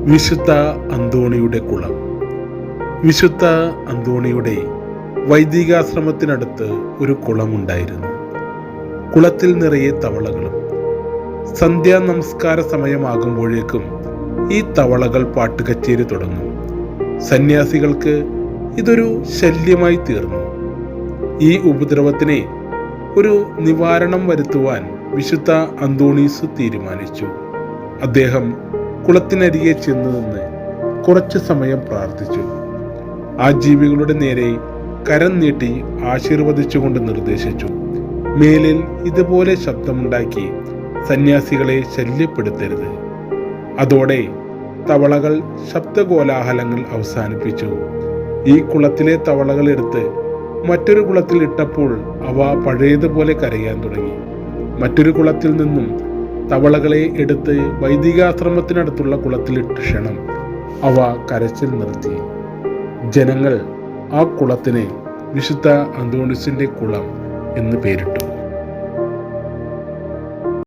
വിശുദ്ധ അന്തോണിയുടെ കുളം. വിശുദ്ധ അന്തോണിയുടെ വൈദികാശ്രമത്തിനടുത്ത് ഒരു കുളമുണ്ടായിരുന്നു. കുളത്തിൽ നിറയെ തവളകളും. സന്ധ്യാ നമസ്കാര സമയമാകുമ്പോഴേക്കും ഈ തവളകൾ പാട്ടുകച്ചേരി തുടങ്ങും. സന്യാസികൾക്ക് ഇതൊരു ശല്യമായി തീർന്നു. ഈ ഉപദ്രവത്തിനെ ഒരു നിവാരണം വരുത്തുവാൻ വിശുദ്ധ അന്തോണീസ് തീരുമാനിച്ചു. അദ്ദേഹം കുളത്തിനരികെ ചെന്ന് നിന്ന് കുറച്ചു സമയം പ്രാർത്ഥിച്ചു. ആ ജീവികളുടെ നേരെ കരം നീട്ടി ആശീർവദിച്ചുകൊണ്ട് നിർദ്ദേശിച്ചു. മേലിൽ ഇതുപോലെ ശബ്ദമുണ്ടാക്കി സന്യാസികളെ ശല്യപ്പെടുത്തരുത്. അതോടെ തവളകൾ ശബ്ദകോലാഹലങ്ങൾ അവസാനിപ്പിച്ചു. ഈ കുളത്തിലെ തവളകൾ എടുത്ത് മറ്റൊരു കുളത്തിൽ ഇട്ടപ്പോൾ അവ പഴയതുപോലെ കരയാൻ തുടങ്ങി. മറ്റൊരു കുളത്തിൽ നിന്നും തവളകളെ എടുത്ത് വൈദികാശ്രമത്തിനടുത്തുള്ള കുളത്തിലിട്ട് ക്ഷണം. അവ കരച്ചിൽ നിർത്തി. ജനങ്ങൾ ആ കുളത്തിന് വിശുദ്ധ അന്തോണിസിന്റെ കുളം എന്ന് പേരിട്ടു.